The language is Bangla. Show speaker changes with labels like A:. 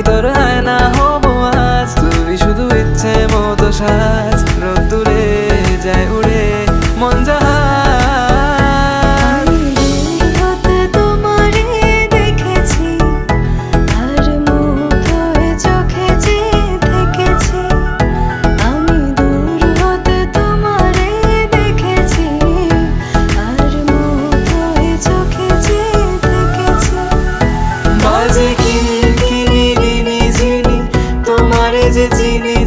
A: ভিতরে যে চিনি